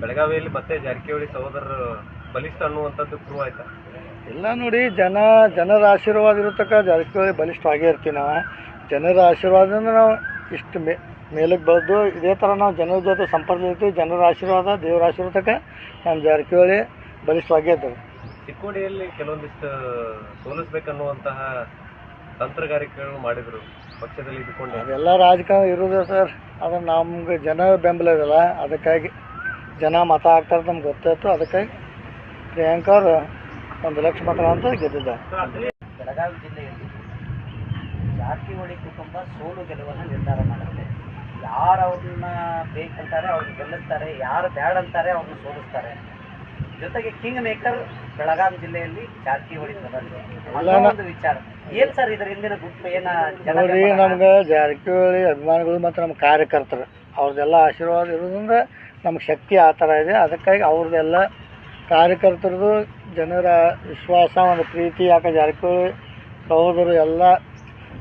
ಬೆಳಗಾವಿಯಲ್ಲಿ ಮತ್ತೆ ಜಾರಕಿಹೊಳಿ ಸಹೋದರರು ಬಲಿಷ್ಠ ಅನ್ನುವಂಥದ್ದು ಪ್ರೂವ್ ಆಯ್ತಾ? ಇಲ್ಲ ನೋಡಿ ಜನ ಜನರ ಆಶೀರ್ವಾದ ಇರತಕ್ಕ ಜಾರಕಿಹೊಳಿ ಬಲಿಷ್ಠವಾಗೇ ಇರ್ತೀವಿ ನಾವು. ಜನರ ಆಶೀರ್ವಾದದಿಂದ ನಾವು ಇಷ್ಟು ಮೇ ಮೇಲಕ್ಕೆ ಬೆಳೆದು ಇದೇ ಥರ ನಾವು ಜನರ ಜೊತೆ ಸಂಪರ್ಕ ಇರ್ತೀವಿ. ಜನರ ಆಶೀರ್ವಾದ ದೇವರ ಆಶೀರ್ವಾದಕ್ಕೆ ನಮ್ಮ ಜಾರಕಿಹೊಳಿ ಬಲಿಷ್ಠವಾಗೇ ಇದ್ದೇವೆ ಚಿಕ್ಕೋಡಿಯಲ್ಲಿ ಕೆಲವೊಂದಿಷ್ಟು ಸೋಲಿಸ್ಬೇಕನ್ನುವಂತಹ ತಂತ್ರಗಾರಿಕೆಗಳು ಮಾಡಿದರು ಪಕ್ಷದಲ್ಲಿ ಇದ್ದುಕೊಂಡು. ಅದೆಲ್ಲ ರಾಜಕಾರಣ ಇರೋದೇ ಸರ್. ಅದು ನಮ್ಗೆ ಜನ ಬೆಂಬಲ ಇರಲ್ಲ. ಅದಕ್ಕಾಗಿ ಜನ ಮತ ಹಾಕ್ತಾರೆ ನಮ್ಗೆ ಗೊತ್ತಾಯ್ತು. ಅದಕ್ಕಾಗಿ ಪ್ರಿಯಾಂಕ ಅವರು ಒಂದು ಲಕ್ಷ ಮತ ಅಂತ ಗೆದ್ದಿದ್ದಾರೆ. ಬೆಳಗಾವಿ ಜಿಲ್ಲೆಯಲ್ಲಿ ಜಾರಕಿಹೊಳಿ ಕುಟುಂಬ ಸೋಲು ಗೆಲುವನ್ನು ನಿರ್ಧಾರ ಮಾಡುತ್ತೆ ಯಾರು ಅವ್ರನ್ನ ಬೇಕಂತಾರೆ ಅವ್ರನ್ನ ಗೆಲ್ಲಿಸ್ತಾರೆ ಯಾರು ಬ್ಯಾಡ್ ಅಂತಾರೆ ಅವ್ರನ್ನ ಸೋಲಿಸ್ತಾರೆ. ಜೊತೆಗೆ ಕಿಂಗ್ ಮೇಕರ್ ಬೆಳಗಾವಿ ಜಿಲ್ಲೆಯಲ್ಲಿ ಜಾರಕಿಹೊಳಿ ಒಂದು ವಿಚಾರ. ಏನ್ ಸರ್ ಇದರ ಹಿಂದಿನ ಗುಂಪು? ಏನ? ನಮ್ಗೆ ಜಾರಕಿಹೊಳಿ ಅಭಿಮಾನಿಗಳು ಮತ್ತು ನಮ್ಮ ಕಾರ್ಯಕರ್ತರು ಅವ್ರದ್ದೆಲ್ಲ ಆಶೀರ್ವಾದ ಇರೋದ್ರಿಂದ ನಮ್ಗೆ ಶಕ್ತಿ ಆ ಥರ ಇದೆ. ಅದಕ್ಕಾಗಿ ಅವ್ರದ್ದೆಲ್ಲ ಕಾರ್ಯಕರ್ತರದು ಜನರ ವಿಶ್ವಾಸ ಒಂದು ಪ್ರೀತಿ ಯಾಕೆ ಜಾರಕಿಹೊಳಿ ಸಹೋದರು ಎಲ್ಲ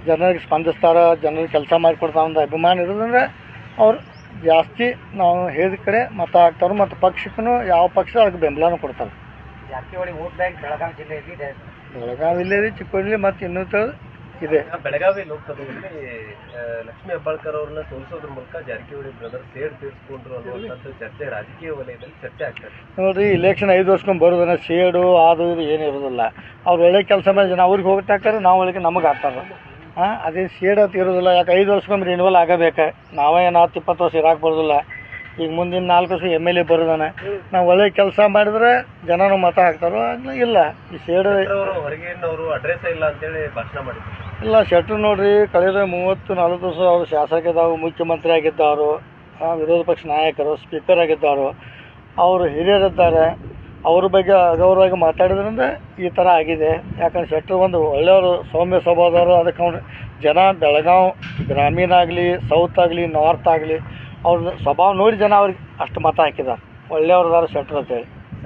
ಜನರಿಗೆ ಸ್ಪಂದಿಸ್ತಾರೆ ಜನರಿಗೆ ಕೆಲಸ ಮಾಡಿಕೊಡ್ತಾರೆ ಒಂದು ಅಭಿಮಾನ ಇರೋದಂದ್ರೆ ಅವ್ರು ಜಾಸ್ತಿ ನಾವು ಹೇಳಿದ ಕಡೆ ಮತ ಹಾಕ್ತಾರೆ ಮತ್ತು ಪಕ್ಷಕ್ಕೂ ಯಾವ ಪಕ್ಷ ಅದಕ್ಕೆ ಬೆಂಬಲನೂ ಕೊಡ್ತಾರೆ. ಜಾರಕಿಹೊಳಿ ವೋಟ್ ಬ್ಯಾಂಕ್ ಬೆಳಗಾವಿ ಜಿಲ್ಲೆಯಲ್ಲಿ ಇದೆ? ಬೆಳಗಾವಿಯಲ್ಲಿ ಚಿಕ್ಕೋಡಿ ಮತ್ತು ಇನ್ನೂ ಇದೆ. ಬೆಳಗಾವಿ ಲೋಕಸಭೆಯಲ್ಲಿ ಲಕ್ಷ್ಮೀ ಹೆಬ್ಬಾಳ್ಕರ್ ಅವ್ರನ್ನ ಸೋಲಿಸೋದ್ರ ಮೂಲಕ ಜಾರಕಿಹೊಳಿ ಬ್ರದರ್ ಸೇಡ್ ತೀರಿಸ್ಕೊಂಡ್ರು ಅನ್ನುವಂಥದ್ದು ಚರ್ಚೆ ರಾಜಕೀಯ ವಲಯದಲ್ಲಿ ಚರ್ಚೆ ಆಗ್ತದೆ ನೋಡ್ರಿ ಇಲೆಕ್ಷನ್ ಐದು ವರ್ಷಕ್ಕೊಂದು ಬರೋದನ್ನ ಸೇಡು ಅದು ಇದು ಏನು ಇರೋದಿಲ್ಲ. ಅವ್ರು ಒಳ್ಳೆ ಕೆಲಸ ಮಾಡಿ ಜನ ಅವ್ರಿಗೆ ಹೋಗ್ತಾ ಹಾಕ್ತಾರೆ ನಾವು ಒಳಗೆ ನಮಗೆ ಆಗ್ತಾರೆ ಹಾಂ ಅದೇ ಶೇಡ್ ಅಂತ ಇರೋದಿಲ್ಲ ಯಾಕೆ ಐದು ವರ್ಷಕ್ಕೊಮ್ಮೆ ರಿನ್ಯೂವಲ್ ಆಗಬೇಕು? ನಾವೇ ಏನು ಹತ್ತು ಇಪ್ಪತ್ತು ವರ್ಷ ಇರಾಕ್ ಬರೋದಿಲ್ಲ. ಈಗ ಮುಂದಿನ ನಾಲ್ಕು ವರ್ಷ ಎಂ ಎಲ್ ಎ ಬರೋದಾನೆ. ನಾವು ಒಳ್ಳೆ ಕೆಲಸ ಮಾಡಿದ್ರೆ ಜನನು ಮತ ಹಾಕ್ತಾರೋ ಇಲ್ಲ. ಈ ಅವರು ಹೊರಗಿನವರು ಅಡ್ರೆಸ್ ಇಲ್ಲ ಅಂತೇಳಿ ಭಾಷಣ ಮಾಡಿದ್ರು. ಇಲ್ಲ ಶೆಟ್ರು ನೋಡ್ರಿ ಕಳೆದ ಮೂವತ್ತು ನಲವತ್ತು ವರ್ಷ ಅವರು ಶಾಸಕರಿದ್ದಾವೆ ಮುಖ್ಯಮಂತ್ರಿ ಆಗಿದ್ದವರು ಆ, ವಿರೋಧ ಪಕ್ಷ ನಾಯಕರು ಸ್ಪೀಕರ್ ಆಗಿದ್ದವರು ಅವರು ಹಿರಿಯರಿದ್ದಾರೆ. ಅವ್ರ ಬಗ್ಗೆ ಅಗೌರವಾಗಿ ಮಾತಾಡಿದ್ರಿಂದ ಈ ಥರ ಆಗಿದೆ. ಯಾಕಂದ್ರೆ ಶೆಟ್ರು ಒಂದು ಒಳ್ಳೆಯವರು ಸೌಮ್ಯ ಸ್ವಭಾವದವರು. ಅದಕ್ಕೆ ಜನ ಬೆಳಗಾವ್ ಗ್ರಾಮೀಣ ಆಗಲಿ ಸೌತ್ ಆಗಲಿ ನಾರ್ತ್ ಆಗಲಿ ಅವ್ರ ಸ್ವಭಾವ ನೋಡಿ ಜನ ಅವ್ರಿಗೆ ಅಷ್ಟು ಮತ ಹಾಕಿದ್ದಾರೆ. ಒಳ್ಳೆಯವ್ರದಾರ ಶೆಟ್ರು ಅಂತೇಳಿ.